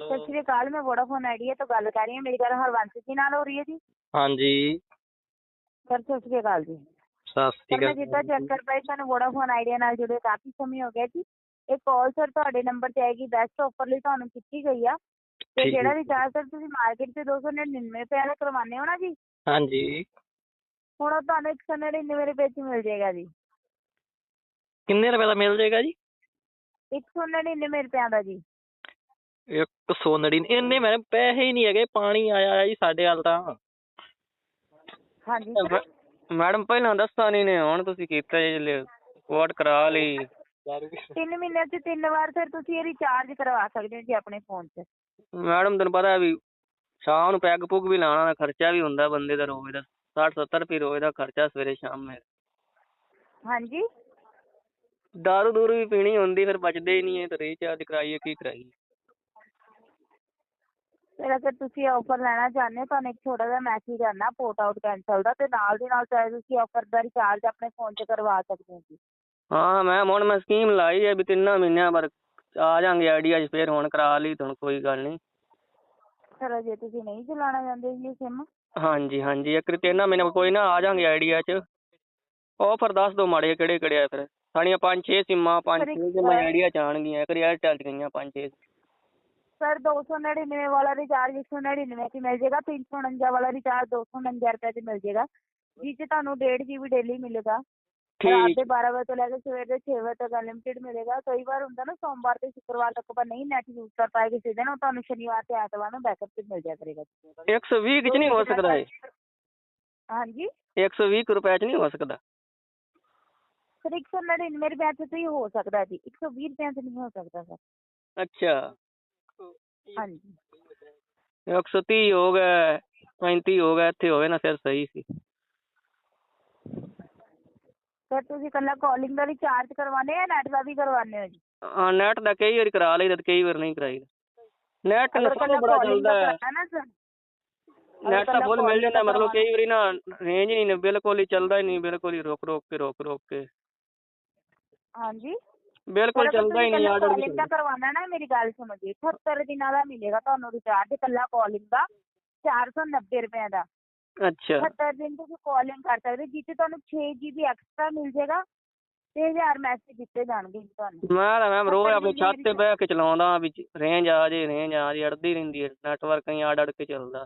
ਸਤਿ ਸ਼੍ਰੀ ਅਕਾਲ ਮੈਂ Vodafone idea ਤੋਂ ਗੱਲ ਕਰ ਰਹੀ ਹਾਂ। ਮੇਰੀ ਗੱਲ ਹਰਵੰਸ ਜੀ ਨਾਲ ਹੋ ਰਹੀ ਹੈ ਜੀ? ਹਾਂਜੀ। ਸਰ ਸਤਿ ਸ਼੍ਰੀ ਅਕਾਲ ਜੀ। ਸਤਿ ਸਰ ਸ਼੍ਰੀ ਮੈਂ ਜਿੱਦਾਂ ਚੈੱਕ ਕਰ ਪਾਈ ਤੁਹਾਨੂੰ ਵੋਡਾਫੋਨ ਆਈਡੀਆ ਨਾਲ ਜੁੜੇ ਕਾਫੀ ਸਮੇਂ ਹੋ ਗਿਆ ਜੀ। ਇਹ ਕਾਲ ਸਰ ਤੁਹਾਡੇ ਨੰਬਰ ਤੇ ਆਏਗੀ। ਬੈਸਟ ਆਫਰ ਲਈ ਤੁਹਾਨੂੰ ਕੀਤੀ ਗਈ ਆ। ਤੇ ਠੀਕ ਹੈ। ਜਿਹੜਾ ਰਿਚਾਰਜ ਸਰ ਤੁਸੀਂ ਮਾਰਕੀਟ ਤੇ 299 ਰੁਪਏ ਦਾ ਕਰਵਾਉਂਦੇ ਹੋ ਨਾ ਜੀ? ਹਾਂਜੀ। ਹੁਣ ਉਹ ਤੁਹਾਨੂੰ 199 ਰੁਪਏ ਚ ਮਿਲ ਜਾਏਗਾ ਜੀ। ਕਿੰਨੇ ਰੁਪਏ ਦਾ ਮਿਲ ਜਾਏਗਾ ਜੀ? 199 ਰੁਪਏ ਦਾ ਜੀ। 199 ਇੰਨੇ ਮੇਰੇ ਪੈਸੇ ਹੀ ਨਹੀਂ ਹੈਗੇ ਪਾਣੀ ਆਇਆ ਆ ਜੀ ਸਾਡੇ ਹਾਲ ਤਾਂ। ਹਾਂਜੀ। ਮੈਡਮ ਪਹਿਲਾਂ ਦੱਸਾ ਨਹੀਂ ਨੇ ਹੁਣ ਤੁਸੀਂ ਕੀਤਾ ਜੀ ਕੋਡ ਕਰਾ ਲਈ। ਤਿੰਨ ਮਹੀਨਿਆਂ ਚ ਤਿੰਨ ਵਾਰ ਸਰ ਤੁਸੀਂ ਇਹ ਰਿਚਾਰਜ ਕਰਵਾ ਸਕਦੇ ਹੋ ਜੀ ਆਪਣੇ ਫੋਨ 'ਚ। ਮੈਡਮ ਤੈਨੂੰ ਪਤਾ ਵੀ ਸ਼ਾਮ ਨੂੰ ਪੈਗ ਪੁੱਗ ਵੀ ਲਾਉਣਾ ਦਾ ਖਰਚਾ ਵੀ ਹੁੰਦਾ ਬੰਦੇ ਦਾ ਰੋਜ਼ ਦਾ 60 70 ਰੁਪਏ ਰੋਜ਼ ਦਾ ਖਰਚਾ ਸਵੇਰੇ ਸ਼ਾਮ ਮੇਰੇ ਹਾਂਜੀ। ਦਾਰੂ ਦੂਰੂ ਵੀ ਪੀਣੀ ਹੁੰਦੀ ਫਿਰ ਬਚਦੇ ਹੀ ਨਹੀਂ ਹੈ ਤੇ ਰੀਚਾਰਜ ਕਰਾਈਏ ਕੀ ਕਰਾਈਏ। ਫਿਰ ਅਗਰ ਤੁਸੀਂ ਆਫਰ ਲੈਣਾ ਚਾਹੁੰਦੇ ਹੋ ਤੁਹਾਨੂੰ ਇੱਕ ਛੋਟਾ ਜਿਹਾ ਮੈਸੇਜ ਕਰਨਾ ਪੋਰਟ ਆਊਟ ਕੈਂਸਲ ਦਾ ਤੇ ਨਾਲ ਦੀ ਨਾਲ ਚਾਹੇ ਤੁਸੀਂ ਆਫਰ ਦਾ ਰਿਚਾਰਜ ਆਪਣੇ ਫੋਨ 'ਚ ਕਰਵਾ ਸਕਦੇ ਹੋ ਜੀ। ਹਾਂ ਮੈਂ ਹੁਣ ਮੈਂ ਸਕੀਮ ਲਾਈ ਹੈ ਵੀ ਤਿੰਨਾਂ ਮਹੀਨਿਆਂ ਬਾਅਦ ਆ ਜਾਾਂਗੇ ਆਈਡੀਆ 'ਚ ਫਿਰ ਹੁਣ ਕਰਾ ਲਈ ਤੁਹਾਨੂੰ ਕੋਈ ਗੱਲ ਨਹੀਂ। ਸਰ ਜੇ ਤੁਸੀਂ ਨਹੀਂ ਚਲਾਉਣਾ ਚਾਹੁੰਦੇ ਜੀ ਸਿਮ ਹਾਂਜੀ ਹਾਂਜੀ ਇੱਕ ਤਿੰਨਾਂ ਮਹੀਨੇ ਕੋਈ ਨਾ ਆ ਜਾਾਂਗੇ ਆਈਡੀਆ 'ਚ। ਆਫਰ ਦੱਸ ਦਿਓ ਮਾੜੇ ਕਿਹੜੇ ਕਿਹੜੇ ਆ ਫਿਰ। ਸਾਡੀਆਂ ਪੰਜ ਛੇ ਸਿੰਮਾਂ ਪੰਜ ਸਰ, ਇੱਕ ਛੇ ਸਿੰਮਾਂ ਤਾਂ- ਆਈਡੀਆ 'ਚ ਆਉਣਗੀਆਂ ਇੱਕ ਏਅਰਟੈਲ 'ਚ ਗਈਆਂ ਪੰਜ ਛੇ ਸਰ 299 ਵਾਲਾ ਰਿਚਾਰਜ 199 'ਚ ਮਿਲ ਜਾਏਗਾ 349 ਵਾਲਾ ਰਿਚਾਰਜ 249 ਰੁਪਏ 'ਚ ਮਿਲ ਜਾਏਗਾ ਜਿਸ 'ਚ ਤੁਹਾਨੂੰ 1.5 GB ਡੇਲੀ ਮਿਲੇਗਾ। ਰਾਤ ਦੇ 12 ਵਜੇ ਤੋਂ ਲੈ ਕੇ ਸਵੇਰ ਦੇ 6 ਵਜੇ ਤੱਕ ਅਨਲਿਮਿਟਿਡ ਮਿਲੇਗਾ। ਕਈ ਵਾਰ ਹੁੰਦਾ ਨਾ ਸੋਮਵਾਰ ਤੇ ਸ਼ੁੱਕਰਵਾਰ ਤੱਕ ਆਪਾਂ ਨਹੀਂ ਨੈਟ ਯੂਜ਼ ਕਰ ਪਾਏ ਕਿਸੇ ਦਿਨ ਉਹ ਤੁਹਾਨੂੰ ਸ਼ਨੀਵਾਰ ਤੇ ਐਤਵਾਰ ਨੂੰ ਬੈਕਅਪ ਤੇ ਮਿਲ ਜਾ ਕਰੇਗਾ। 120 'ਚ ਨਹੀਂ ਹੋ ਸਕਦਾ ਇਹ? ਹਾਂਜੀ? 120 ਕੁ ਰੁਪਏ 'ਚ ਨਹੀਂ ਹੋ ਸਕਦਾ? ਸਰ 199 ਰੁਪਏ 'ਚ ਤਾਂ ਹੀ ਹੋ ਸਕਦਾ ਜੀ। 120 ਰੁਪਏ 'ਚ ਨਹੀਂ ਹੋ ਸਕਦਾ ਸਰ। ਅੱਛਾ। ਹਾਂਜੀ। 130 ਹੋ ਗਿਆ 35 ਹੋ ਗਿਆ ਇੱਥੇ ਹੋਵੇ ਨਾ ਫਿਰ ਸਹੀ ਸੀ। ਸਰ ਤੁਸੀਂ ਇਕੱਲਾ ਕਾਲਿੰਗ ਦਾ ਰਿਚਾਰਜ ਕਰਵਾਉਂਦੇ ਆ ਨੈਟ ਦਾ ਵੀ ਕਰਵਾਉਂਦੇ ਹੋ ਜੀ? ਹਾਂ ਨੈਟ ਦਾ ਕਈ ਵਾਰੀ ਕਰਾ ਲਈਦਾ ਤੇ ਕਈ ਵਾਰ ਨਹੀਂ ਕਰਾਈਦਾ। ਨੈਟ ਅਗਰ ਨਾ ਇਕੱਲਾ ਬੜਾ ਚੱਲਦਾ ਹੈ। ਕਰਾਉਣਾ ਨਾ ਸਰ। ਨੈਟ ਤਾਂ ਫੁੱਲ ਮਿਲ ਜਾਂਦਾ ਮਤਲਬ ਕਈ ਵਾਰੀ ਨਾ ਰੇਂਜ ਨਹੀਂ ਬਿਲਕੁਲ ਹੀ ਚੱਲਦਾ ਹੀ ਨਹੀਂ ਬਿਲਕੁਲ ਹੀ ਰੁਕ ਰੁਕ ਕੇ ਰੁਕ ਰੁਕ ਕੇ। ਹਾਂਜੀ। ਬਿਲਕੁਲ ਚੱਲਦਾ ਹੀ ਨਹੀਂ ਆਰਡਰ calling ਦਾ ਕਰਵਾਉਣਾ ਨਾ ਮੇਰੀ ਗੱਲ ਸੁਣੋ ਜੀ 78 ਦਿਨਾਂ ਦਾ ਮਿਲੇਗਾ ਤੁਹਾਨੂੰ ਰਿਚਾਰਜ ਇਕੱਲਾ ਕਾਲਿੰਗ ਦਾ 490 ਰੁਪਏ ਦਾ। ਅੱਛਾ। 78 ਦਿਨ ਤੁਸੀਂ ਕਾਲਿੰਗ ਕਰ ਸਕਦੇ ਹੋ ਜਿੱਥੇ ਤੁਹਾਨੂੰ 6 GB ਐਕਸਟਰਾ ਮਿਲ ਜਾਏਗਾ ਤੇ 1000 ਮੈਸੇਜ ਦਿੱਤੇ ਜਾਣਗੇ ਜੀ ਤੁਹਾਨੂੰ। ਮੈਂ ਤਾਂ ਮੈਮ ਰੋਜ਼ ਆਪਣੀ ਛੱਤ ਤੇ ਬਹਿ ਕੇ ਚਲਾਉਂਦਾ ਵੀ ਰੇਂਜ ਆ ਜੇ ਰੇਂਜ ਆ ਜੇ ਅੜਦੀ ਰਹਿੰਦੀ ਹੈ ਨੈਟਵਰਕ ਕਈ ਅੜ ਅੜ ਕੇ ਚੱਲਦਾ।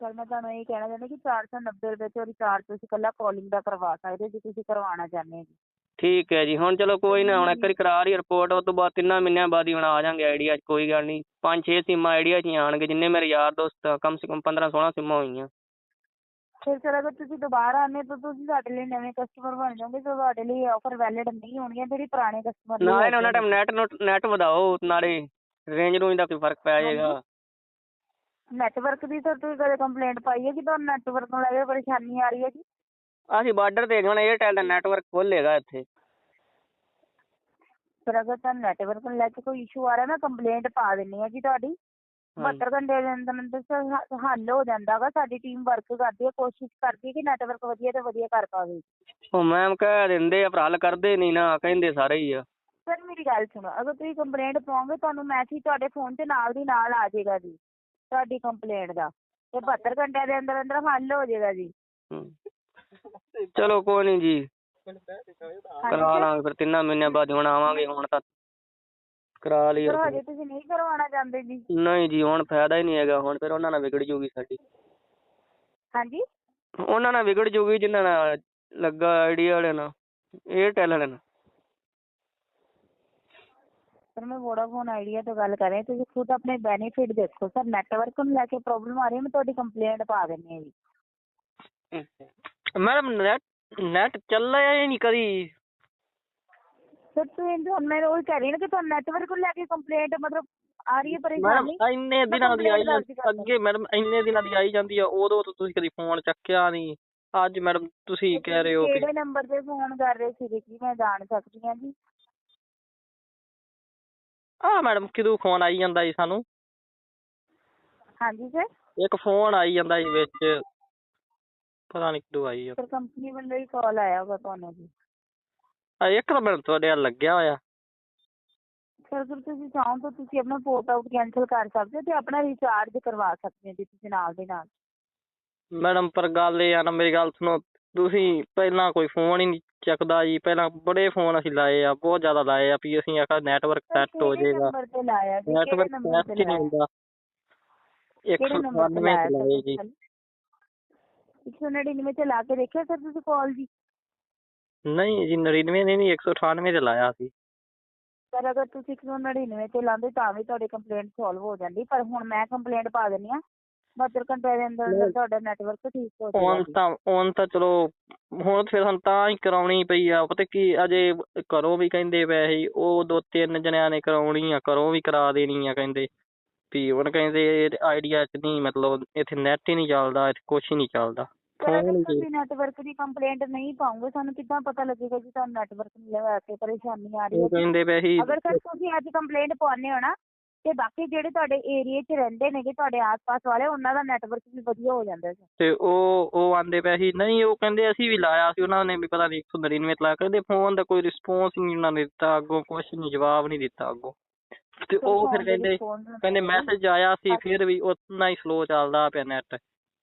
ਸਰ ਮੈਂ ਤੁਹਾਨੂੰ ਇਹ ਕਹਿਣਾ ਚਾਹੁੰਦੀ ਕਿ 490 ਰੁਪਏ ਤੋਂ ਰਿਚਾਰਜ ਤੁਸੀਂ ਇਕੱਲਾ ਕਾਲਿੰਗ ਦਾ ਕਰਵਾ ਸਕਦੇ ਹੋ ਜੇ ਤੁਸੀਂ ਕਰਵਾਉਣਾ ਚਾਹੁੰਦੇ ਹੋ ਜੀ। ਠੀਕ ਹੈ ਜੀ ਹੁਣ ਚਲੋ ਕੋਈ ਨਾ ਹੁਣ ਇੱਕ ਵਾਰੀ ਕਰਾ ਰਹੀ ਰਿਪੋਰਟ ਉਸ ਤੋਂ ਬਾਅਦ ਤਿੰਨਾਂ ਮਹੀਨਿਆਂ ਬਾਅਦ ਹੀ ਹੁਣ ਆ ਜਾਾਂਗੇ ਆਈਡੀਆ 'ਚ ਕੋਈ ਗੱਲ ਨਹੀਂ। ਪੰਜ ਛੇ ਸਿੰਮਾਂ ਆਈਡੀਆ 'ਚ ਹੀ ਆਣਗੇ ਜਿੰਨੇ ਮੇਰੇ ਯਾਰ ਦੋਸਤ ਆ, ਕਮ ਸੇ ਕਮ 15 16 ਸਿੰਮਾਂ ਹੋਈਆਂ। ਫਿਰ ਸਰ ਅਗਰ ਤੁਸੀਂ ਦੁਬਾਰਾ ਆਉਂਦੇ ਤਾਂ ਤੁਸੀਂ ਸਾਡੇ ਲਈ ਨਵੇਂ ਕਸਟਮਰ ਬਣ ਜਾਓਗੇ ਤਾਂ ਤੁਹਾਡੇ ਲਈ ਆਫਰ ਵੈਲਿਡ ਨਹੀਂ ਹੋਣਗੀਆਂ ਜਿਹੜੀ ਪੁਰਾਣੇ ਕਸਟਮਰ ਨਾਲੇ ਨਾ ਉਹਨਾਂ ਟਾਈਮ ਨੈਟ ਨੈਟ ਵਧਾਓ ਨਾਲੇ ਰੇਂਜ ਰੂੰਜ ਦਾ ਕੋਈ ਫ਼ਰਕ ਪੈ ਜਾਏਗਾ। ਨੈਟਵਰਕ ਦੀ ਸਰ ਤੁਸੀਂ ਕਦੇ ਕੰਪਲੇਂਟ ਪਾਈ ਹੈ ਕਿ ਤੁਹਾਨੂੰ ਨੈਟਵਰਕ ਨੂੰ ਲੈ ਕੇ ਪਰੇਸ਼ਾਨੀ ਆ ਰਹੀ ਹੈ ਜੀ? ਅਸੀਂ ਬਾਰਡਰ ਤੇ ਹੁਣ ਏਅਰਟੈਲ ਦਾ ਨੈਟਵਰਕ ਫੁੱਲ ਹੈਗਾ ਇੱਥੇ। ਫਿਰ ਅਗਰ ਤੁਹਾਨੂੰ ਨੈਟਵਰਕ ਨੂੰ ਲੈ ਕੇ ਕੋਈ ਇਸ਼ੂ ਆ ਰਿਹਾ ਮੈਂ ਕੰਪਲੇਂਟ ਪਾ ਦਿੰਨੀ ਆ ਜੀ ਤੁਹਾਡੀ। 72 ਘੰਟੇ ਦੇ ਅੰਦਰ ਅੰਦਰ ਸਰ ਹੱਲ ਹੋ ਜਾਂਦਾ ਗਾ ਸਾਡੀ ਟੀਮ ਵਰਕ ਕਰਦੀ ਹੈ ਕੋਸ਼ਿਸ਼ ਕਰਦੀ ਹੈ ਕਿ ਨੈਟਵਰਕ ਵਧੀਆ ਤੇ ਵਧੀਆ ਕਰ ਪਾਵੇ। ਉਹ ਮੈਮ ਕਹਿ ਦਿੰਦੇ ਆ ਪਰ ਹੱਲ ਕਰਦੇ ਨਹੀਂ ਨਾ ਕਹਿੰਦੇ ਸਾਰੇ ਹੀ ਆ। ਸਰ ਮੇਰੀ ਗੱਲ ਸੁਣੋ ਅਗਰ ਤੁਸੀਂ ਕੰਪਲੇਂਟ ਪਾਓਗੇ ਤੁਹਾਨੂੰ ਮੈਸੇਜ ਤੁਹਾਡੇ ਫੋਨ ਤੇ ਨਾਲ ਦੀ ਨਾਲ ਆ ਜਾਏਗਾ ਜੀ ਤੁਹਾਡੀ ਕੰਪਲੇਂਟ ਦਾ। ਤੇ 72 ਘੰਟਿਆਂ ਦੇ ਅੰਦਰ ਅੰਦਰ ਹੱਲ ਹੋ ਜਾਏਗਾ ਜੀ। ਚਲੋ ਕੋਈ ਨਹੀਂ ਜੀ। ਕਰਾ ਲਾਂਗੇ ਫਿਰ ਤਿੰਨਾਂ ਮਹੀਨਿਆਂ ਬਾਅਦ ਹੁਣ ਆਵਾਂਗੇ ਹੁਣ ਤਾਂ ਕਰਾ ਲਈ ਸਰ ਹਜੇ ਤੁਸੀਂ ਨਹੀਂ ਕਰਵਾਉਣਾ ਚਾਹੁੰਦੇ ਜੀ? ਨਹੀਂ ਜੀ ਹੁਣ ਫਾਇਦਾ ਹੀ ਨਹੀਂ ਹੈਗਾ ਹੁਣ ਫਿਰ ਉਹਨਾਂ ਨਾਲ ਵਿਗੜ ਜੂਗੀ ਸਾਡੀ। ਹਾਂਜੀ? ਉਹਨਾਂ ਨਾਲ ਵਿਗੜ ਜੂਗੀ ਜਿਨ੍ਹਾਂ ਨਾਲ ਲੱਗਾ ਆਈਡੀਆ ਵਾਲਿਆਂ ਨਾਲ ਏਅਰਟੈਲ ਵਾਲਿਆਂ ਨਾਲ। ਸਰ ਮੈਂ ਵੋਡਾਫੋਨ ਆਈਡੀਆ ਤੋਂ ਗੱਲ ਕਰ ਰਹੀ ਹਾਂ ਤੁਸੀਂ ਖੁਦ ਆਪਣੇ ਬੈਨੀਫਿਟ ਦੇਖੋ ਸਰ ਨੈਟਵਰਕ ਨੂੰ ਲੈ ਕੇ ਪ੍ਰੋਬਲਮ ਆ ਰਹੀ ਹੈ ਮੈਂ ਤੁਹਾਡੀ ਕੰਪਲੇਂਟ ਪਾ ਦਿੰਨੀ ਹਾਂ ਜੀ। ਮੈਡਮ ਨੈਟ ਨੈਟ ਚੱਲਿਆ ਹੀ ਨਹੀਂ ਕਦੀ? ਸਰ ਤੁਸੀਂ ਹੁਣ ਮੈਂ ਉਹ ਕਹਿ ਰਹੀ ਹਾਂ ਨਾ ਕਿ ਤੁਹਾਨੂੰ ਨੈਟਵਰਕ ਨੂੰ ਲੈ ਕੇ ਕੰਪਲੇਂਟ ਮਤਲਬ ਆ ਰਹੀ ਹੈ ਪਰੇਸ਼ਾਨੀ। ਮੈਡਮ ਇੰਨੇ ਦਿਨਾਂ ਦੀ ਆਈ ਜਾਂਦੀ ਅੱਗੇ ਮੈਡਮ ਇੰਨੇ ਦਿਨਾਂ ਦੀ ਆਈ ਜਾਂਦੀ ਆ ਉਦੋਂ ਤੋਂ ਤੁਸੀਂ ਕਦੀ ਫੋਨ ਚੱਕਿਆ ਨਹੀਂ। ਅੱਜ ਮੈਡਮ ਤੁਸੀਂ ਕਹਿ ਰਹੇ ਹੋ ਕਿ ਕਿਹੜੇ ਨੰਬਰ ਤੇ ਫੋਨ ਕਰ ਰਹੇ ਸੀ ਜੀ? ਮੈਂ ਜਾਣ ਸਕਦੀ ਹਾਂ ਜੀ। ਆ ਮੈਡਮ ਕਿਦੋਂ ਫੋਨ ਆਈ ਜਾਂਦਾ ਜੀ ਸਾਨੂੰ? ਹਾਂਜੀ ਸਰ ਇੱਕ ਫੋਨ ਆਈ ਜਾਂਦਾ ਜੀ ਵਿੱਚ। ਪਤਾ ਨਹੀਂ ਕਿਦੋਂ ਆਈ ਆ। ਸਰ ਕੰਪਨੀ ਵੱਲੋਂ ਹੀ ਕਾਲ ਆਇਆ ਹੋਗਾ ਤੁਹਾਨੂੰ ਜੀ ਆ ਇੱਕ ਤਾਂ ਮੈਨੂੰ ਤੁਹਾਡੇ ਵੱਲ ਲੱਗਿਆ ਹੋਇਆ। ਸਰ ਅਗਰ ਤੁਸੀਂ ਚਾਹੋ ਤਾਂ ਤੁਸੀਂ ਆਪਣਾ ਪੋਰਟ ਆਊਟ ਕੈਂਸਲ ਕਰ ਸਕਦੇ ਹੋ ਤੇ ਆਪਣਾ ਰਿਚਾਰਜ ਕਰਵਾ ਸਕਦੇ ਹੋ ਜੀ ਤੁਸੀਂ ਨਾਲ ਦੇ ਨਾਲ। ਮੈਡਮ ਪਰ ਗੱਲ ਇਹ ਆ ਨਾ ਮੇਰੀ ਗੱਲ ਸੁਣੋ ਤੁਸੀਂ ਪਹਿਲਾਂ ਕੋਈ ਫੋਨ ਹੀ ਨਹੀਂ ਚੱਕਦਾ ਜੀ। ਪਹਿਲਾਂ ਬੜੇ ਫੋਨ ਅਸੀਂ ਲਾਏ ਆ ਬਹੁਤ ਜ਼ਿਆਦਾ ਲਾਏ ਆ ਵੀ ਅਸੀਂ ਆਖਾ ਨੈਟਵਰਕ ਸੈੱਟ ਹੋ ਜਾਏਗਾ। ਨੰਬਰ ਤੇ ਲਾਇਆ ਜੀ ਨੈਟਵਰਕ ਸੈੱਟ ਹੀ ਨਹੀਂ ਹੁੰਦਾ। ਕਿਹੜੇ ਨੰਬਰ ਤੇ 198 ਲਾਇਆ ਤੇ ਲਾਏ ਜੀ। 199 ਤੇ ਲਾ ਕੇ ਦੇਖਿਆ ਸਰ ਤੁਸੀਂ ਕਾਲ ਜੀ? ਨਹੀਂ ਜੀ 99 ਨੇ ਨਹੀਂ 198 ਤੇ ਲਾਇਆ ਸੀ। ਸਰ ਅਗਰ ਤੁਸੀਂ 199 ਤੇ ਲਾਉਂਦੇ ਤਾਂ ਵੀ ਤੁਹਾਡੀ ਕੰਪਲੇਂਟ ਸੋਲਵ ਹੋ ਜਾਂਦੀ ਪਰ ਹੁਣ ਮੈਂ ਕੰਪਲੇਂਟ ਪਾ ਦਿੰਦੀ ਆ 72 ਘੰਟੇ ਦੇ ਅੰਦਰ ਅੰਦਰ ਨਹੀਂ। ਤੁਹਾਡਾ ਨੈਟਵਰਕ ਠੀਕ ਹੋ ਜਾਏਗਾ ਹੁਣ ਜੀ। ਤਾਂ ਹੁਣ ਤਾਂ ਚਲੋ ਹੁਣ ਫਿਰ ਸਾਨੂੰ ਤਾਂ ਹੀ ਕਰਾਉਣੀ ਪਈ ਆ। ਪਤਾ ਕੀ ਅਜੇ ਘਰੋਂ ਵੀ ਕਹਿੰਦੇ ਪਏ ਸੀ ਉਹ ਦੋ ਤਿੰਨ ਜਣਿਆਂ ਨੇ ਕਰਾਉਣੀ ਆ ਘਰੋਂ ਵੀ ਕਰਾ ਦੇਣੀ ਆ ਕਹਿੰਦੇ। ਵੀ ਹੁਣ ਕਹਿੰਦੇ ਆਈਡੀਆ ਚ ਨਹੀਂ ਮਤਲਬ ਇੱਥੇ ਨੈਟ ਹੀ ਨਹੀਂ ਚੱਲਦਾ ਇੱਥੇ ਕੁਛ ਹੀ ਨਹੀਂ ਚੱਲਦਾ। ਸਰ ਹੀ ਤੁਸੀਂ ਨੈਟਵਰਕ ਦੀ ਕੰਪਲੇਂਟ ਨਹੀਂ ਪਾਉਂਗੇ ਸਾਨੂੰ ਕਿੱਦਾਂ ਪਤਾ ਲੱਗੇਗਾ ਜੀ ਤੁਹਾਨੂੰ ਨੈਟਵਰਕ ਮਿਲਿਆ ਹੋਇਆ ਤੇ ਪਰੇਸ਼ਾਨੀ ਆ ਰਹੀ ਹੈ? ਕਹਿੰਦੇ ਪਏ ਸੀ ਅਗਰ ਸਰ ਤੁਸੀਂ ਅੱਜ ਕੰਪਲੇਂਟ ਪਾਉਂਦੇ ਹੋ ਨਾ ਤੇ ਬਾਕੀ ਜਿਹੜੇ ਤੁਹਾਡੇ ਏਰੀਆ 'ਚ ਰਹਿੰਦੇ ਨੇਗੇ ਤੁਹਾਡੇ ਆਸ-ਪਾਸ ਵਾਲੇ ਉਹਨਾਂ ਦਾ ਨੈਟਵਰਕ ਵੀ ਵਧੀਆ ਹੋ ਜਾਂਦਾ ਸਰ ਤੇ ਉਹ ਉਹ ਆਂਦੇ ਪਏ ਸੀ ਨਹੀਂ ਉਹ ਕਹਿੰਦੇ ਅਸੀਂ ਵੀ ਲਾਇਆ ਸੀ ਉਹਨਾਂ ਨੇ ਵੀ ਪਤਾ ਨਹੀਂ 199 ਤੇ ਲਾਇਆ ਕਹਿੰਦੇ ਫੋਨ ਦਾ ਕੋਈ ਰਿਸਪੌਂਸ ਹੀ ਨਹੀਂ ਉਹਨਾਂ ਨੇ ਦਿੱਤਾ ਅੱਗੋਂ ਕੁਛ ਨਹੀਂ ਜਵਾਬ ਨਹੀਂ ਦਿੱਤਾ ਅੱਗੋਂ। ਤੇ ਉਹ ਫਿਰ ਕਹਿੰਦੇ ਕਹਿੰਦੇ ਮੈਸੇਜ ਆਇਆ ਸੀ ਫਿਰ ਵੀ ਉਤਨਾ ਹੀ ਸਲੋ ਚੱਲਦਾ ਪਿਆ ਨੈਟ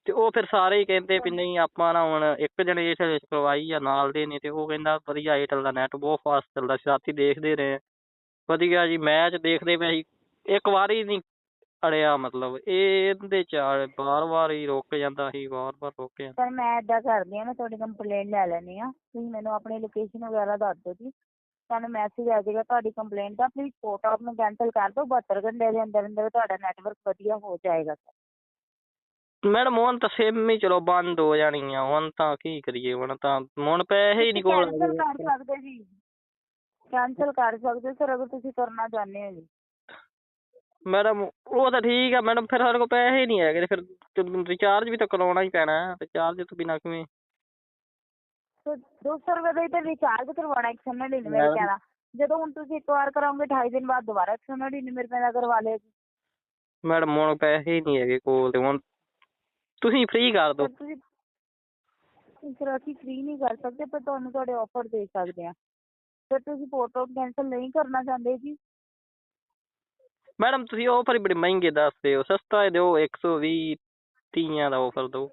ਤੇ ਉਹ ਫਿਰ ਸਾਰੇ ਹੀ ਕਹਿੰਦੇ ਵੀ ਨਹੀਂ ਆਪਾਂ ਨਾ ਹੁਣ ਇੱਕ ਜਣੇ ਇੱਥੇ ਕਰਵਾਈ ਆ ਨਾਲ ਦੇ ਨੇ ਤੇ ਉਹ ਕਹਿੰਦਾ ਵਧੀਆ ਏਅਰਟੈਲ ਦਾ ਨੈਟ ਬਹੁਤ ਫਾਸਟ ਚੱਲਦਾ ਸੀ ਰਾਤੀ ਦੇਖਦੇ ਰਹੇ। ਵਧੀਆ ਜੀ ਮੈਚ ਦੇਖਦੇ ਪਏ ਸੀ। ਇੱਕ ਵਾਰੀ ਨਹੀਂ ਅੜਿਆ ਮਤਲਬ ਇਹ ਇਹਦੇ ਚ ਵਾਰ-ਵਾਰ ਹੀ ਰੁਕ ਜਾਂਦਾ ਸੀ ਵਾਰ-ਵਾਰ ਰੁਕ ਜਾਂਦਾ। ਸਰ ਮੈਂ ਏਦਾਂ ਕਰਦੀ ਆ ਮੈਂ ਤੁਹਾਡੀ ਕੰਪਲੇਂਟ ਲੈ ਲੈਣੀ ਆ ਤੁਸੀਂ ਮੈਨੂੰ ਆਪਣੀ ਲੋਕੇਸ਼ਨ ਵਗੈਰਾ ਦੱਸ ਦਿਓ ਜੀ। ਤੁਹਾਨੂੰ ਮੈਸੇਜ ਆ ਜਾਏਗਾ ਤੁਹਾਡੀ ਕੰਪਲੇਂਟ ਦਾ ਪਲੀਜ਼ ਪੋਰਟ ਆਊਟ ਨੂੰ ਕੈਂਸਲ ਕਰ ਦਿਓ 72 ਘੰਟੇ ਦੇ ਅੰਦਰ ਅੰਦਰ ਤੁਹਾਡਾ ਨੈਟਵਰਕ ਵਧੀਆ ਹੋ ਜਾਏਗਾ ਸਰ। ਮੈਡਮ ਹੁਣ ਤਾਂ ਸਿਮ ਹੀ ਚਲੋ ਬੰਦ ਹੋ ਜਾਣੀ ਆ ਹੁਣ ਤਾਂ ਕੀ ਕਰੀਏ ਹੁਣ ਤਾਂ ਹੁਣ ਪੈਸੇ ਹੀ ਨਹੀਂ ਕੋਲ ਕੈਂਸਲ ਕਰ ਸਕਦੇ ਜੀ। ਕੈਂਸਲ ਕਰ ਸਕਦੇ ਸਰ ਅਗਰ ਤੁਸੀਂ ਕਰਨਾ ਚਾਹੁੰਦੇ ਹੋ ਜੀ। ਮੈਡਮ ਉਹ ਤਾਂ ਠੀਕ ਆ ਮੈਡਮ ਫਿਰ ਸਾਡੇ ਕੋਲ ਪੈਸੇ ਹੀ ਨਹੀਂ ਹੈਗੇ ਫਿਰ ਰਿਚਾਰਜ ਵੀ ਤਾਂ ਕਰਾਉਣਾ ਹੀ ਪੈਣਾ ਰਿਚਾਰਜ ਤੋਂ ਬਿਨਾਂ ਕਿਵੇਂ? ਸੋ 200 ਰੁਪਏ ਦਾ ਹੀ ਤਾਂ ਰਿਚਾਰਜ ਕਰਵਾਉਣਾ 199 ਮੈਮ। ਰੁਪਏ ਦਾ। ਜਦੋਂ ਹੁਣ ਤੁਸੀਂ ਇੱਕ ਵਾਰ ਕਰਾਓਗੇ 28 ਦਿਨ ਬਾਅਦ ਦੁਬਾਰਾ 199 ਰੁਪਏ ਦਾ ਕਰਵਾ ਲਿਓ ਜੀ। ਮੈਡਮ ਹੁਣ ਪੈਸੇ ਹੀ ਨਹੀਂ ਹੈਗੇ ਕੋਲ ਤੇ ਹੁਣ ਤੁਸੀਂ ਫ੍ਰੀ ਕਰ ਦਿਓ। ਸਰ ਤੁਸੀਂ ਸਰ ਅਸੀਂ ਫ੍ਰੀ ਨਹੀਂ ਕਰ ਸਕਦੇ ਪਰ ਤੁਹਾਨੂੰ ਤੁਹਾਡੇ ਆਫਰ ਦੇ ਸਕਦੇ ਆ ਸਰ ਤੁਸੀਂ ਆਊਟ ਕੈਂਸਲ ਨਹੀਂ ਕਰਨਾ ਚਾਹੁੰਦੇ ਜੀ। ਮੈਡਮ ਤੁਸੀਂ ਆਫਰ ਹੀ ਬੜੇ ਮਹਿੰਗੇ ਦੱਸਦੇ ਹੋ ਸਸਤਾ ਹੀ ਦਿਓ 120 ਤੀਆਂ ਦਾ ਆਫਰ ਦਿਓ।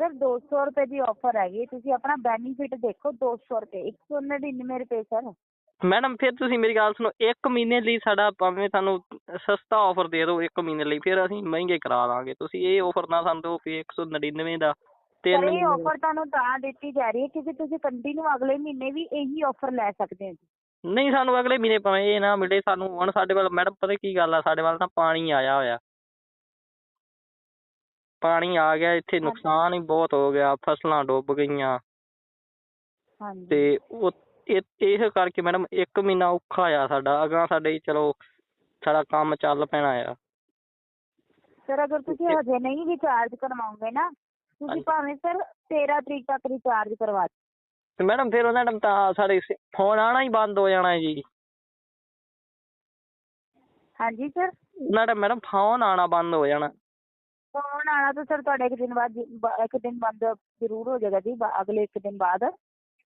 ਸਰ 200 ਰੁਪਏ ਦੀ ਆਫਰ ਹੈਗੀ ਤੁਸੀਂ ਆਪਣਾ ਬੈਨੀਫਿਟ ਦੇਖੋ 200 ਰੁਪਏ 199 ਰੁਪਏ ਸਰ। ਮੈਡਮ ਫਿਰ ਤੁਸੀਂ ਮੇਰੀ ਗੱਲ ਸੁਣੋ ਇੱਕ ਮਹੀਨੇ ਲਈ ਸਾਡਾ ਭਾਵੇਂ ਸਾਨੂੰ ਸਸਤਾ ਆਫਰ ਦੇ ਦਿਓ ਇੱਕ ਮਹੀਨੇ ਲਈ ਫਿਰ ਅਸੀਂ ਮਹਿੰਗੇ ਕਰਾ ਦਾਂਗੇ। ਤੁਸੀਂ ਇਹ ਆਫਰ ਨਾ ਸਾਨੂੰ ਦਿਓ ਵੀ 199 ਦਾ ਤਿੰਨ ਸਰ ਇਹ ਆਫਰ ਤੁਹਾਨੂੰ ਤਾਂ ਦਿੱਤੀ ਜਾ ਰਹੀ ਹੈ ਕਿਉਂਕਿ ਤੁਸੀਂ ਕੰਟੀਨਿਊ ਅਗਲੇ ਮਹੀਨੇ ਵੀ ਇਹੀ ਆਫਰ ਲੈ ਸਕਦੇ ਹੋ। ਜੀ ਨਹੀਂ ਸਾਨੂੰ ਅਗਲੇ ਮਹੀਨੇ ਭਾਵੇਂ ਇਹ ਨਾ ਮਿਲੇ ਸਾਨੂੰ ਹੁਣ ਸਾਡੇ ਵੱਲ ਮੈਡਮ ਪਤਾ ਕੀ ਗੱਲ ਆ ਸਾਡੇ ਵੱਲ ਤਾਂ ਪਾਣੀ ਆਇਆ ਹੋਇਆ। ਪਾਣੀ ਆ ਗਿਆ ਇੱਥੇ ਨੁਕਸਾਨ ਹੀ ਬਹੁਤ ਹੋ ਗਿਆ ਫਸਲਾਂ ਡੁੱਬ ਗਈਆਂ। ਹਾਂਜੀ। ਤੇ ਉਹ ਇਹ ਇਹ ਕਰਕੇ ਮੈਡਮ ਇੱਕ ਮਹੀਨਾ ਔਖਾ ਆ ਸਾਡਾ ਅਗਾਂਹ ਸਾਡੇ ਚਲੋ ਸਾਡਾ ਕੰਮ ਚੱਲ ਪੈਣਾ ਆ। ਸਰ ਅਗਰ ਤੁਸੀਂ ਹਜੇ ਨਹੀਂ ਰਿਚਾਰਜ ਕਰਵਾਓਗੇ ਨਾ ਤੁਸੀਂ ਹਾਂਜੀ। ਭਾਵੇਂ ਸਰ 13 ਤਰੀਕ ਤੱਕ ਰਿਚਾਰਜ ਕਰਵਾ ਦਿਓ। ਤੇ ਮੈਡਮ ਫਿਰ ਉਹਨਾਂ ਨੇ ਤਾਂ ਸਾਡੇ ਫੋਨ ਆਣਾ ਹੀ ਬੰਦ ਹੋ ਜਾਣਾ ਜੀ। ਹਾਂਜੀ ਸਰ। ਉਹਨਾਂ ਮੈਡਮ ਫੋਨ ਆਣਾ ਬੰਦ ਹੋ ਜਾਣਾ। ਫੋਨ ਆਣਾ ਤਾਂ ਸਰ ਤੁਹਾਡਾ ਇੱਕ ਦਿਨ ਬਾਅਦ ਇੱਕ ਦਿਨ ਬੰਦ ਜ਼ਰੂਰ ਹੋ ਜਾਏਗਾ ਜੀ ਅਗਲੇ ਇੱਕ ਦਿਨ ਬਾਅਦ।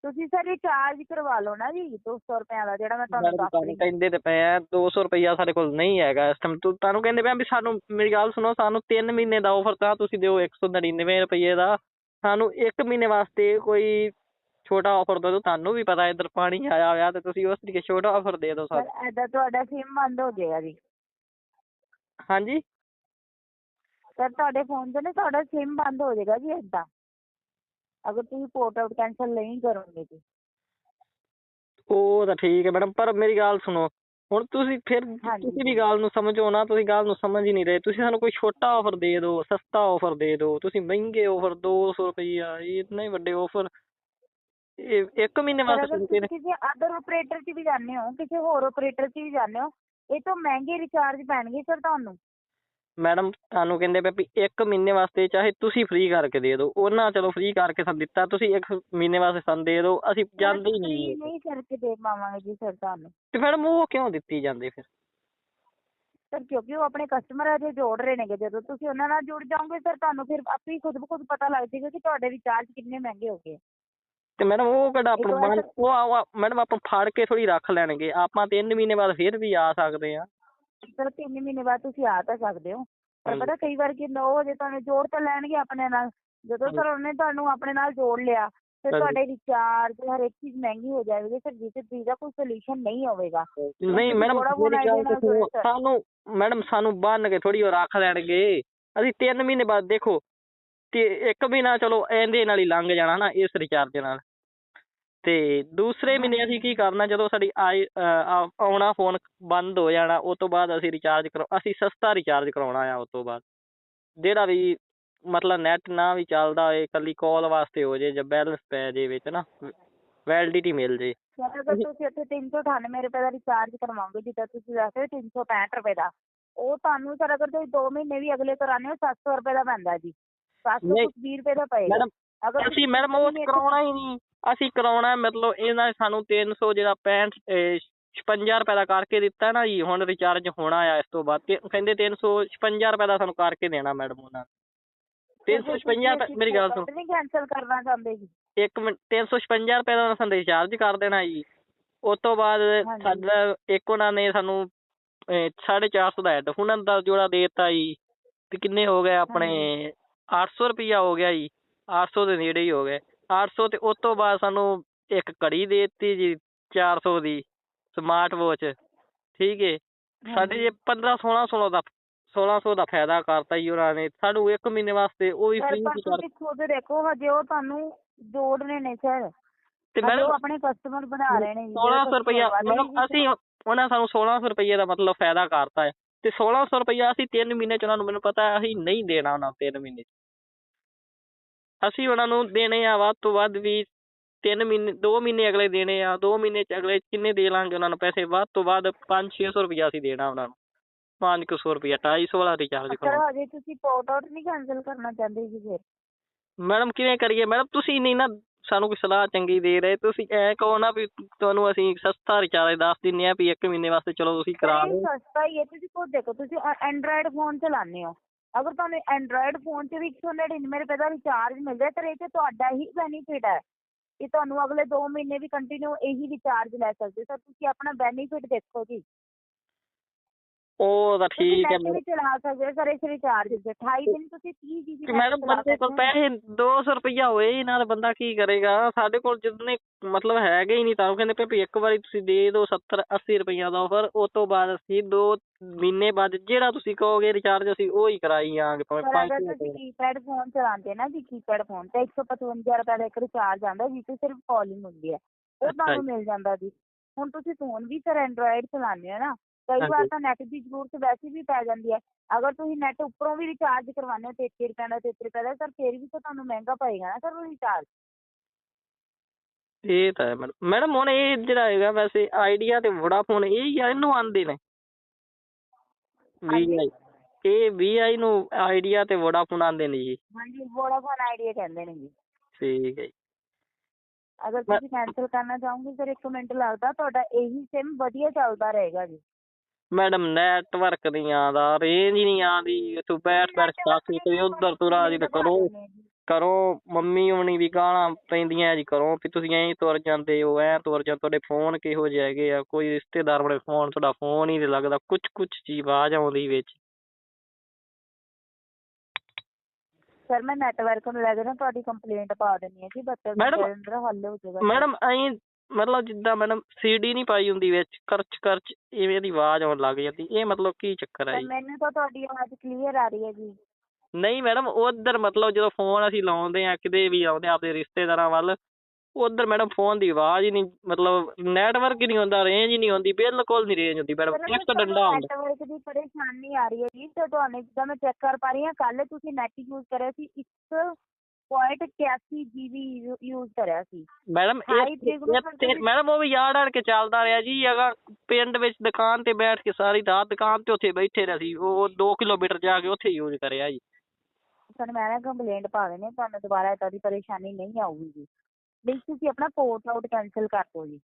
ਤੁਸੀਂ ਸਰ ਰਿਚਾਰਜ ਕਰਵਾ ਲਓ ਨਾ ਜੀ 200 ਰੁਪਏ ਦਾ ਜਿਹੜਾ ਮੈਂ ਤੁਹਾਨੂੰ ਦੱਸ ਰਹੀ ਕਹਿੰਦੇ ਤੇ ਪਏ ਆ 200 ਰੁਪਈਆ ਸਾਡੇ ਕੋਲ ਨਹੀਂ ਹੈਗਾ ਇਸ ਟਾਈਮ ਤੁਹਾਨੂੰ ਕਹਿੰਦੇ ਪਏ ਵੀ ਸਾਨੂੰ ਮੇਰੀ ਗੱਲ ਸੁਣੋ ਸਾਨੂੰ 3 ਮਹੀਨੇ ਦਾ ਆਫਰ ਤਾਂ ਤੁਸੀਂ ਦਿਓ 199 ਰੁਪਏ ਦਾ। ਸਾਨੂੰ 1 ਮਹੀਨੇ ਵਾਸਤੇ ਕੋਈ ਛੋਟਾ ਆਫਰ ਦੇ ਦਿਓ ਤੁਹਾਨੂੰ ਵੀ ਪਤਾ ਇੱਧਰ ਪਾਣੀ ਆਇਆ ਹੋਇਆ ਤੇ ਤੁਸੀਂ ਉਸ ਤਰੀਕੇ ਛੋਟਾ ਆਫਰ ਦੇ ਦਿਓ ਸਰ ਐਦਾਂ ਤੁਹਾਡਾ ਸਿਮ ਬੰਦ ਹੋ ਜਾਏਗਾ ਜੀ। ਹਾਂਜੀ? ਸਰ ਤੁਹਾਡੇ ਫੋਨ 'ਚ ਨਾ ਤੁਹਾਡਾ ਸਿਮ ਬੰਦ ਹੋ ਜਾਏਗਾ ਜੀ ਏਦਾਂ। ਅਗਰ ਤੁਸੀਂ ਪੋਰਟ ਆਊਟ ਕੈਂਸਲ ਨਹੀਂ ਕਰੋਗੇ ਜੀ। ਉਹ ਤਾਂ ਠੀਕ ਹੈ ਮੈਡਮ ਪਰ ਮੇਰੀ ਗੱਲ ਸੁਣੋ। ਹੁਣ ਤੁਸੀਂ ਫਿਰ ਹਾਂਜੀ। ਤੁਸੀਂ ਵੀ ਗੱਲ ਨੂੰ ਸਮਝੋ ਨਾ ਤੁਸੀਂ ਗੱਲ ਨੂੰ ਸਮਝ ਹੀ ਨਹੀਂ ਰਹੇ। ਤੁਸੀਂ ਸਾਨੂੰ ਕੋਈ ਛੋਟਾ ਆਫਰ ਦੇ ਦਿਓ ਸਸਤਾ ਆਫਰ ਦੇ ਦਿਓ। ਤੁਸੀਂ ਮਹਿੰਗੇ ਆਫਰ 200 ਰੁਪਈਆ ਇਹ ਇਤਨੇ ਵੱਡੇ ਆਫਰ ਇਹ ਇੱਕ ਮਹੀਨੇ ਸਰ ਵਾਸਤੇ ਅਗਰ ਤੁਸੀਂ ਤੁਸੀਂ ਕਿਸੇ ਅਦਰ ਆਪਰੇਟਰ 'ਚ ਵੀ ਜਾਂਦੇ ਹੋ ਕਿਸੇ ਹੋਰ ਆਪਰੇਟਰ 'ਚ ਵੀ ਜਾਂਦੇ ਹੋ ਇਹ ਤੋਂ ਮਹਿੰਗੇ ਰਿਚਾਰਜ ਪੈਣਗੇ ਸਰ ਤੁਹਾਨੂੰ? ਮੈਡਮ ਤੁਹਾਨੂੰ ਕਹਿੰਦੇ ਪਏ ਵੀ ਇੱਕ ਮਹੀਨੇ ਵਾਸਤੇ ਚਾਹੇ ਤੁਸੀਂ ਫ੍ਰੀ ਕਰਕੇ ਦੇ ਦਿਓ ਉਹਨਾਂ ਚਲੋ ਫ੍ਰੀ ਕਰਕੇ ਸਾਨੂੰ ਦਿੱਤਾ ਤੁਸੀਂ ਇੱਕ ਮਹੀਨੇ ਵਾਸਤੇ ਸਾਨੂੰ ਦੇ ਦਿਓ ਅਸੀਂ ਜਾਂਦੇ ਹੀ ਨਹੀਂ ਨਹੀਂ ਕਰਕੇ ਦੇ ਪਾਵਾਂਗੇ ਜੀ ਸਰ ਤੁਹਾਨੂੰ। ਤੇ ਮੈਡਮ ਉਹ ਕਿਉਂ ਦਿੱਤੀ ਜਾਂਦੇ ਫਿਰ? ਸਰ ਕਿਉਂਕਿ ਉਹ ਆਪਣੇ ਕਸਟਮਰ ਅਜੇ ਜੋੜ ਰਹੇ ਨੇਗੇ ਜਦੋਂ ਤੁਸੀਂ ਉਹਨਾਂ ਨਾਲ ਜੁੜ ਜਾਓਗੇ ਸਰ ਤੁਹਾਨੂੰ ਫਿਰ ਆਪੇ ਹੀ ਖੁਦ ਬ ਖੁਦ ਪਤਾ ਲੱਗ ਜਾਏਗਾ ਕਿ ਤੁਹਾਡੇ ਰਿਚਾਰਜ ਕਿੰਨੇ ਮਹਿੰਗੇ ਹੋ ਗਏ। ਤੇ ਮੈਡਮ ਉਹ ਕਿਹੜਾ ਇੱਕ ਆਪਾਂ ਵਾਰ ਬੰਦ ਉਹ ਮੈਡਮ ਆਪਾਂ ਫੜ ਕੇ ਥੋੜੀ ਰੱਖ ਲੈਣਗੇ ਆਪਾਂ ਤਿੰਨ ਮਹੀਨੇ ਬਾਅਦ ਫਿਰ ਵੀ ਆ ਸਕਦੇ ਆ। ਚਲੋ ਤਿੰਨ ਮਹੀਨੇ ਬਾਅਦ ਤੁਸੀਂ ਆ ਤਾਂ ਸਕਦੇ ਹੋ। ਪਰ। ਪਤਾ ਕਈ ਵਾਰ ਕੀ ਹੁੰਦਾ ਉਹ ਜੇ ਤੁਹਾਨੂੰ ਜੋੜ ਤਾਂ ਲੈਣਗੇ ਆਪਣੇ ਨਾਲ ਜਦੋਂ ਸਰ ਉਹਨੇ ਤੁਹਾਨੂੰ ਆਪਣੇ ਨਾਲ ਜੋੜ ਲਿਆ ਫਿਰ ਹਾਂਜੀ। ਤੁਹਾਡੇ ਰਿਚਾਰਜ ਹਰ ਇੱਕ ਚੀਜ਼ ਮਹਿੰਗੀ ਹੋ ਜਾਵੇਗੀ ਫਿਰ ਜਿਸ ਚੀਜ਼ ਦਾ ਕੋਈ ਸੋਲੂਸ਼ਨ ਨਹੀਂ ਹੋਵੇਗਾ। ਨਹੀਂ ਮੈਡਮ ਤਾਂ ਸਾਨੂੰ ਮੈਡਮ ਸਾਨੂੰ ਬੰਨ ਕੇ ਥੋੜੀ ਉਹ ਰੱਖ ਲੈਣਗੇ। ਅਸੀਂ ਤਿੰਨ ਮਹੀਨੇ ਬਾਅਦ ਦੇਖੋ ਤੇ ਇੱਕ ਮਹੀਨਾ ਚਲੋ ਇਹਦੇ ਨਾਲ ਹੀ ਲੰਘ ਜਾਣਾ ਨਾ ਇਸ ਰਿਚਾਰਜ ਨਾਲ। ਤੇ ਦੂਸਰੇ ਮਹੀਨੇ ਅਸੀਂ ਕੀ ਕਰਨਾ ਜਦੋਂ ਸਾਡੀ ਆਈ ਆਉਣਾ ਫੋਨ ਬੰਦ ਹੋ ਜਾਣਾ ਉਸ ਤੋਂ ਬਾਅਦ ਅਸੀਂ ਰਿਚਾਰਜ ਕਰੋ ਅਸੀਂ ਸਸਤਾ ਰਿਚਾਰਜ ਕਰਾਉਣਾ ਆ ਉਸ ਤੋਂ ਬਾਅਦ। ਜਿਹੜਾ ਵੀ ਮਤਲਬ ਨੈਟ ਨਾ ਵੀ ਚੱਲਦਾ ਹੋਏ ਇਕੱਲੀ ਕਾਲ ਵਾਸਤੇ ਹੋ ਜੇ ਜਾਂ ਬੈਲੈਂਸ ਪੈ ਜੇ ਵਿੱਚ ਨਾ ਵੈਲਿਡਿਟੀ ਮਿਲ ਜੇ। ਸਰ ਅਗਰ ਤੁਸੀਂ ਇੱਥੇ 398 ਰੁਪਏ ਦਾ ਰਿਚਾਰਜ ਕਰਵਾਓਗੇ ਜਿੱਦਾਂ ਤੁਸੀਂ ਦੱਸਿਆ 365 ਰੁਪਏ ਦਾ ਉਹ ਤੁਹਾਨੂੰ ਸਰ ਅਗਰ ਤੁਸੀਂ 2 ਮਹੀਨੇ ਵੀ ਅਗਲੇ ਕਰਾਣੇ ਹੋ 700 ਰੁਪਏ ਦਾ ਪੈਂਦਾ ਜੀ। 700 ਨਹੀਂ। ਕੁਛ 20 ਰੁਪਏ ਦਾ ਪਏਗਾ। ਮੈਡਮ ਅਗਰ ਅਸੀਂ ਮੈਡਮ ਉਹ ਕਰਾਉਣਾ ਹੀ ਨਹੀਂ। ਅਸੀਂ ਕਰਾਉਣਾ ਮਤਲਬ ਇਹਨਾਂ ਨੇ ਸਾਨੂੰ 300 ਜਿਹੜਾ 65 ਅਹ, 56 ਰੁਪਏ ਦਾ ਕਰਕੇ ਦਿੱਤਾ ਨਾ ਜੀ ਹੁਣ ਰਿਚਾਰਜ ਹੋਣਾ ਆ ਇਸ ਤੋਂ ਬਾਅਦ। ਤੇ ਕਹਿੰਦੇ 356 ਰੁਪਏ ਦਾ ਸਾਨੂੰ ਕਰਕੇ ਦੇਣਾ ਮੈਡਮ ਉਹਨਾਂ ਨੇ। 356 ਰੁਪਏ ਮੇਰੀ ਗੱਲ ਸੁਣੋ। ਨਹੀਂ ਕੈਨਸਲ ਕਰਨਾ ਚਾਹੁੰਦੇ ਜੀ। ਇੱਕ ਮਿੰਟ 356 ਰੁਪਏ ਦਾ ਸਾਨੂੰ ਰਿਚਾਰਜ ਕਰ ਦੇਣਾ ਜੀ। ਉਸ ਤੋਂ ਬਾਅਦ। ਸਾਡਾ ਇੱਕ ਉਹਨਾਂ ਨੇ ਸਾਨੂੰ 450 ਦਾ ਹੈਡਫੋਨਾਂ ਦਾ ਜੋੜਾ ਦੇ ਦਿੱਤਾ ਜੀ। ਤੇ ਕਿੰਨੇ ਹੋ ਗਏ ਆਪਣੇ? 800 ਰੁਪਈਆ ਹੋ ਗਿਆ ਜੀ। 800 ਦੇ ਨੇੜੇ ਹੀ ਹੋ ਗਏ। 800 ਤੇ ਉਸ ਤੋਂ ਬਾਅਦ ਸਾਨੂੰ ਇੱਕ ਘੜੀ ਦੇ ਦਿੱਤੀ ਜੀ 400 ਦੀ ਸਮਾਰਟ ਵਾਚ ਠੀਕ ਹੈ ਸਾਡੇ ਜੇ 15 16 16 ਦਾ 1600 ਦਾ ਫਾਇਦਾ ਕਰਤਾ ਜੀ ਉਹਨਾਂ ਨੇ। ਸਾਨੂੰ ਇੱਕ ਮਹੀਨੇ ਵਾਸਤੇ ਉਹ ਵੀ ਫ੍ਰੀ ਕਰ ਖੁਦ ਦੇਖੋ ਹਜੇ ਉਹ ਤੁਹਾਨੂੰ ਜੋੜਨੇ ਨੇ ਸਰ। ਤੇ ਮੈਡਮ ਆਪਣੇ ਕਸਟਮਰ ਬਣਾ ਰਹੇ ਨੇ ਜੀ 1600 ਰੁਪਇਆ ਮੈਡਮ ਅਸੀਂ ਉਹਨਾਂ ਸਾਨੂੰ 1600 ਰੁਪਏ ਦਾ ਮਤਲਬ ਫਾਇਦਾ ਕਰਤਾ ਹੈ। ਤੇ 1600 ਰੁਪਇਆ ਅਸੀਂ 3 ਮਹੀਨੇ ਚ ਉਹਨਾਂ ਨੂੰ ਮੈਨੂੰ ਪਤਾ ਅਸੀਂ ਨਹੀਂ ਦੇਣਾ ਉਹਨਾਂ 3 ਮਹੀਨੇ 'ਚ। ਅਸੀਂ ਉਹਨਾਂ ਨੂੰ ਦੇਣੇ ਆ ਵੱਧ ਤੋਂ ਵੱਧ ਵੀ 3 ਮਹੀਨੇ 2 ਮਹੀਨੇ ਅਗਲੇ ਦੇਣੇ ਆ 2 ਮਹੀਨੇ ਚ ਅਗਲੇ ਕਿੰਨੇ ਦੇ ਲਾਂਗੇ ਉਹਨਾਂ ਨੂੰ ਪੈਸੇ? ਵੱਧ ਤੋਂ ਵੱਧ 5-600 ਰੁਪਇਆ ਅਸੀਂ ਦੇਣਾ ਉਹਨਾਂ ਨੂੰ। 500 ਰੁਪਇਆ 250 ਵਾਲਾ ਰਿਚਾਰਜ ਕਰੋ। ਹਜੇ ਤੁਸੀਂ ਪੋਰਟ ਆਊਟ ਨਹੀਂ ਕੈਨਸਲ ਕਰਨਾ ਚਾਹੁੰਦੇ ਜੀ ਫਿਰ? ਮੈਡਮ ਕਿਵੇਂ ਕਰੀਏ? ਮੈਡਮ ਤੁਸੀਂ ਨਹੀਂ ਨਾ ਸਾਨੂੰ ਕੋਈ ਸਲਾਹ ਚੰਗੀ ਦੇ ਰਹੇ। ਤੁਸੀਂ ਐ ਕਹੋ ਨਾ ਵੀ ਤੁਹਾਨੂੰ ਅਸੀਂ ਸਸਤਾ ਰਿਚਾਰਜ ਦੱਸ ਦਿੰਨੇ ਆ ਵੀ ਇੱਕ ਮਹੀਨੇ ਵਾਸਤੇ ਚਲੋ ਤੁਸੀਂ ਕਰਾ ਲਓ ਸਸਤਾ ਹੀ ਹੈ। ਤੁਸੀਂ ਖੁਦ ਦੇਖੋ ਤੁਸੀਂ ਐਂਡਰਾਇਡ ਫੋਨ ਚਲਾਉਂਦੇ ਹੋ। ਅਗਰ ਤੁਹਾਨੂੰ ਐਂਡਰਾਇਡ ਫੋਨ 'ਚ ਵੀ 199 ਰੁਪਏ ਦਾ ਰਿਚਾਰਜ ਮਿਲ ਰਿਹਾ ਤਾਂ ਇਹ ਤੇ ਤੁਹਾਡਾ ਹੀ ਬੈਨੀਫਿਟ ਹੈ। ਕਿ ਤੁਹਾਨੂੰ ਅਗਲੇ 2 ਮਹੀਨੇ ਵੀ ਕੰਟੀਨਿਊ ਇਹੀ ਰਿਚਾਰਜ ਲੈ ਸਕਦੇ ਸਰ ਤੁਸੀਂ ਆਪਣਾ ਬੈਨੀਫਿਟ ਦੇਖੋ ਜੀ। ਉਹ ਤਾਂ ਤੁਸੀਂ ਠੀਕ ਹੈ ਵੀ ਚਲਾ ਸਕਦੇ ਹੋ ਸਰ ਇਸ ਰਿਚਾਰਜ 'ਚ 28 ਦਿਨ ਤੁਸੀਂ 30 ਜੀਬੀ ਮੈਡਮ ਬੰਦੇ ਕੋਲ ਪੈਸੇ 200 ਰੁਪਇਆ ਹੋਏ ਹੀ ਨਾਲ ਬੰਦਾ ਕੀ ਕਰੇਗਾ? ਸਾਡੇ ਕੋਲ ਜਿੰਨੇ ਮਤਲਬ ਹੈਗੇ ਹੀ ਨਹੀਂ ਤਾਂ ਉਹ ਕਹਿੰਦੇ ਵੀ ਇੱਕ ਵਾਰੀ ਤੁਸੀਂ ਦੇ ਦਿਓ 70 80 ਰੁਪਈਆ ਦਾ ਆਫਰ ਉਸ ਤੋਂ ਬਾਅਦ ਅਸੀਂ 2 ਮਹੀਨੇ ਬਾਅਦ ਜਿਹੜਾ ਤੁਸੀਂ ਕਹੋਗੇ ਰਿਚਾਰਜ ਅਸੀਂ ਉਹ ਹੀ ਕਰਾਈ ਜਾਵਾਂਗੇ ਭਾਵੇਂ ਪਰ ਅਗਰ 500 ਤੁਸੀਂ ਕੀਪੈਡ ਫੋਨ ਚਲਾਉਂਦੇ ਨਾ ਜੀ ਕੀਪੈਡ ਫੋਨ ਤੇ 155 ਰੁਪਏ ਦਾ ਇੱਕ ਰਿਚਾਰਜ ਆਉਂਦਾ ਜਿਸ 'ਚ ਸਿਰਫ ਕਾਲਿੰਗ ਹੁੰਦੀ ਹੈ। ਉਹ ਤੁਹਾਨੂੰ ਮਿਲ ਜਾਂਦਾ ਜੀ। ਹੁਣ ਤੁਸੀਂ ਫੋਨ ਵੀ ਸਰ ਐਂਡਰੋਇਡ ਚਲਾਉਂਦੇ ਹੋ ਨਾ ਕਈ ਵਾਰ। ਤਾਂ ਨੈਟ ਦੀ ਜ਼ਰੂਰਤ ਵੈਸੇ ਵੀ ਪੈ ਜਾਂਦੀ ਹੈ। ਅਗਰ ਤੁਸੀਂ ਨੈਟ ਉੱਪਰੋਂ ਵੀ ਰਿਚਾਰਜ ਕਰਵਾਉਂਦੇ ਹੋ 33 ਰੁਪਏ ਦਾ 33 ਰੁਪਏ ਦਾ ਸਰ ਫਿਰ ਵੀ ਤਾਂ ਤੁਹਾਨੂੰ ਮਹਿੰਗਾ ਪਏਗਾ ਨਾ ਸਰ ਉਹ ਰਿਚਾਰਜ ਇਹ ਤਾਂ ਹੈ ਮੈਡਮ। ਮੈਡਮ ਹੁਣ ਇਹ ਜਿਹੜਾ ਹੈਗਾ ਵੈਸੇ ਆਈਡੀਆ ਤੇ ਵੋਡਾਫੋਨ ਇਹ ਹੀ ਆ ਇਹਨੂੰ ਆਂਦੇ ਨੇ। ਹਾਂਜੀ। VI ਇਹ VI ਨੂੰ ਆਈਡੀਆ ਤੇ ਵੋਡਾਫੋਨ ਆਂਦੇ ਨੇ ਜੀ। ਹਾਂਜੀ ਵੋਡਾਫੋਨ ਆਈਡੀਆ ਕਹਿੰਦੇ ਨੇ ਜੀ। ਠੀਕ ਹੈ ਜੀ। ਅਗਰ ਤੁਸੀਂ ਕੈਂਸਲ ਕਰਨਾ ਚਾਹੋਗੇ ਸਰ 1 ਮਿੰਟ ਲੱਗਦਾ ਤੁਹਾਡਾ ਇਹੀ ਸਿਮ ਵਧੀਆ ਚੱਲਦਾ ਰਹੇਗਾ ਜੀ। ਮੈਡਮ ਆਉਂਦਾ ਰੇਂਜ ਹੀ ਨਹੀਂ ਆਉਂਦੀ ਤੂੰ ਬੈਠ ਬੈਠ ਸਾਥੀ ਤੇ ਉਧਰ ਤੁਰ ਆ ਜੀ ਤੇ ਕਰੋ। ਕਰੋ ਮੰਮੀ ਹੁਣੀ ਵੀ ਗਾਲਾਂ ਪੈਂਦੀਆਂ ਜੀ ਕਰੋ ਵੀ ਤੁਸੀਂ ਐਂ ਤੁਰ ਜਾਂਦੇ ਹੋ ਐਂ ਤੁਰ ਜਾਂ ਤੁਹਾਡੇ ਫੋਨ ਕਿਹੋ ਜਿਹੇ ਹੈਗੇ ਆ ਕੋਈ ਰਿਸ਼ਤੇਦਾਰ ਬੜੇ ਫੋਨ ਤੁਹਾਡਾ ਫੋਨ ਹੀ ਨਹੀਂ ਲੱਗਦਾ ਕੁਝ ਕੁਝ ਜੀ ਆਵਾਜ਼ ਆਉਂਦੀ ਵਿੱਚ। ਸਰ ਮੈਂ ਨੈਟਵਰਕ ਨੂੰ ਲੈ ਕੇ ਨਾ ਤੁਹਾਡੀ ਕੰਪਲੇਂਟ ਪਾ ਦਿੰਨੀ ਹੈ ਜੀ ਬੱਚੇ ਦੇ ਮੈਡਮ- ਹੱਲ ਹੋ ਜਾਏਗਾ ਮੈਡਮ ਐਂ ਮਤਲਬ ਜਿੱਦਾਂ ਮੈਡਮ ਸੀਡੀ ਨਹੀਂ ਪਾਈ ਹੁੰਦੀ ਵਿੱਚ ਕਰਚ ਕਰਚ ਇਵੇਂ ਦੀ ਆਵਾਜ਼ ਆਉਣ ਲੱਗ ਜਾਂਦੀ ਇਹ ਮਤਲਬ ਕੀ ਚੱਕਰ ਹੈ ਜੀ? ਮੈਨੂੰ ਤਾਂ ਤੁਹਾਡੀ ਆਵਾਜ਼ ਕਲੀਅਰ ਆ ਰਹੀ ਹੈ ਜੀ। ਨਹੀਂ ਮੈਡਮ ਉਧਰ ਮਤਲਬ ਜਦੋਂ ਫੋਨ ਅਸੀਂ ਲਾਉਂਦੇ ਆ ਕਿਤੇ ਵੀ ਆਉਂਦੇ ਆ ਆਪਦੇ ਰਿਸ਼ਤੇਦਾਰਾਂ ਵੱਲ ਉਧਰ ਮੈਡਮ ਫੋਨ ਦੀ ਆਵਾਜ਼ ਹੀ ਨਹੀਂ ਮਤਲਬ ਨੈਟਵਰਕ ਹੀ ਨਹੀਂ ਹੁੰਦਾ ਰੇਂਜ ਹੀ ਨਹੀਂ ਹੁੰਦੀ ਬਿਲਕੁਲ ਨਹੀਂ ਰੇਂਜ ਹੁੰਦੀ ਮੈਡਮ ਇੱਕ ਡੰਡਾ ਹੁੰਦਾ। ਨੈਟਵਰਕ ਦੀ ਪਰੇਸ਼ਾਨੀ ਆ ਰਹੀ ਹੈ ਜੀ ਤੇ ਤੁਹਾਨੂੰ ਜਿੱਦਾਂ ਮੈਂ ਚੈੱਕ ਕਰ ਪਾ ਰਹੀ ਹਾਂ ਕੱਲ ਤੁਸੀਂ ਨੈਟ ਯੂਜ਼ ਕਰਿਆ ਸੀ 1.81 ਜੀਬੀ ਯੂਜ਼ ਕਰਿਆ ਸੀ। ਮੈਡਮ ਮੈਡਮ ਉਹ ਵੀ ਯਾਦ ਆੜ ਕੇ ਚੱਲਦਾ ਰਿਹਾ ਜੀ ਅਗਰ ਪਿੰਡ ਵਿੱਚ ਦੁਕਾਨ ਤੇ ਬੈਠ ਕੇ ਸਾਰੀ ਰਾਤ ਦੁਕਾਨ ਤੇ ਉੱਥੇ ਬੈਠੇ ਰਹੇ ਸੀ ਉਹ 2 ਕਿਲੋਮੀਟਰ ਜਾ ਕੇ ਉੱਥੇ ਯੂਜ਼ ਕਰਿਆ ਜੀ। ਸਰ ਮੈਂ ਨਾ ਕੰਪਲੇਂਟ ਪਾ ਦੇਣੀ ਤੁਹਾਨੂੰ ਦੁਬਾਰਾ ਏਦਾਂ ਦੀ ਪਰੇਸ਼ਾਨੀ ਨਹੀਂ ਆਊਗੀ ਜੀ। ਪਲੀਜ਼ ਤੁਸੀਂ ਆਪਣਾ ਪੋਰਟ ਆਊਟ ਕੈਂਸਲ ਕਰ ਦਿਓ ਜੀ।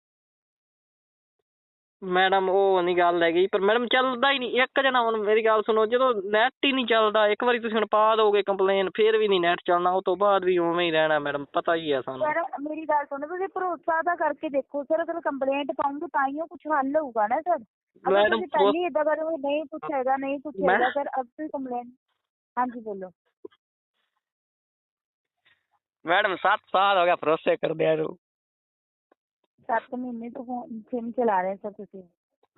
ਮੈਡਮ ਉਹ ਨਹੀਂ ਗੱਲ ਹੈਗੀ ਪਰ ਮੈਡਮ ਚੱਲਦਾ ਹੀ ਨਹੀਂ। ਇੱਕ ਜਣਾ ਹੁਣ ਮੇਰੀ ਗੱਲ ਸੁਣੋ ਜਦੋਂ ਨੈਟ ਹੀ ਨਹੀਂ ਚੱਲਦਾ ਇੱਕ ਵਾਰੀ ਤੁਸੀਂ ਹੁਣ ਪਾ ਦੋਗੇ ਕੰਪਲੇਨ ਫਿਰ ਵੀ ਨਹੀਂ ਨੈਟ ਚੱਲਣਾ ਉਹ ਤੋਂ ਬਾਅਦ ਵੀ ਉਵੇਂ ਹੀ ਰਹਿਣਾ ਮੈਡਮ ਪਤਾ ਹੀ ਹੈ ਸਾਨੂੰ। ਸਰ ਮੇਰੀ ਗੱਲ ਸੁਣੋ ਤੁਸੀਂ ਭਰੋਸਾ ਤਾਂ ਕਰਕੇ ਦੇਖੋ ਸਰ ਅਗਰ ਕੰਪਲੇਂਟ ਪਾਉਂਗੇ ਤਾਂ ਹੀ ਉਹ ਕੁਝ ਹੱਲ ਹੋਊਗਾ ਨਾ ਸਰ। ਅਗਰ ਮੈਡਮ, ਤੁਸੀਂ ਪਹਿਲੇ ਇਦਾਂ ਕਰੋਗੇ ਨਹੀਂ ਕੁਛ ਹੈਗਾ ਨਹੀਂ ਕੁਛ ਮੈਂ- ਹੈਗਾ ਸਰ ਅਬ ਤੁਸੀਂ ਕੰਪਲੇਂਟ ਹਾਂਜੀ ਬੋਲੋ। ਮੈਡਮ 7 ਸਾਲ ਹੋ ਗਿਆ ਭਰੋਸੇ ਕਰਦਿਆਂ ਨੂੰ। 7 ਮਹੀਨੇ ਤੋਂ ਫੋਨ ਸਿਮ ਚਲਾ ਰਹੇ ਸਰ ਤੁਸੀਂ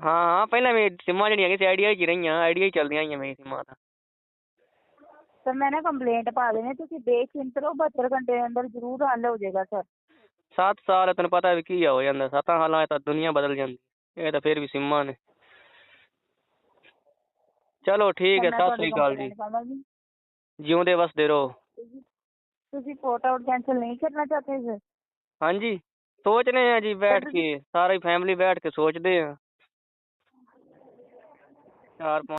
ਹਾਂ ਹਾਂ ਪਹਿਲਾਂ ਮੇਰੀ ਸਿਮਾਂ ਜਿਹੜੀਆਂ ਹੈਗੀਆਂ ਸੀ ਆਈਡੀਆ ਹੀ ਰਹੀਆਂ ਆਈਡੀਆ ਹੀ ਚੱਲਦੀਆਂ ਆਈਆਂ ਮੇਰੀ ਸਿਮਾਂ ਤਾਂ ਸਰ ਮੈਂ ਨਾ ਕੰਪਲੇਂਟ ਪਾ ਦੇਣੀ ਤੁਸੀਂ ਬੇਚਿੰਤ ਰਹੋ 72 ਘੰਟੇ ਦੇ ਅੰਦਰ ਜ਼ਰੂਰ ਹੱਲ ਹੋ ਜਾਏਗਾ ਸਰ 7 ਸਾਲ ਤੈਨੂੰ ਪਤਾ ਵੀ ਕੀ ਹੋ ਜਾਂਦਾ ਸੱਤਾਂ ਸਾਲਾਂ 'ਚ ਤਾਂ ਦੁਨੀਆ ਬਦਲ ਜਾਂਦੀ ਇਹ ਤਾਂ ਫਿਰ ਵੀ ਸਿਮਾਂ ਨੇ ਚਲੋ ਠੀਕ ਹੈ ਮੈਂ ਸਤਿ ਤੁਹਾਡੀ ਸ੍ਰੀ ਅਕਾਲ ਜੀ complaint ਪਾਵਾਂਗੀ। ਜਿਉਂਦੇ ਵਸਦੇ ਰਹੋ ਤੁਸੀਂ- ਤੁਸੀਂ ਫੋਟੋ ਆਊਟ ਕੈਂਸਲ ਨਹੀਂ ਕਰਨਾ ਚਾਹਤੇ ਸਰ ਹਾਂਜੀ ਸੋਚਨੇ ਆ ਜੀ ਬੈਠ ਕੇ ਸਾਰੀ ਫੈਮਿਲੀ ਬੈਠ ਕੇ ਸੋਚਦੇ ਆ। ਚਾਰ ਪੰਜ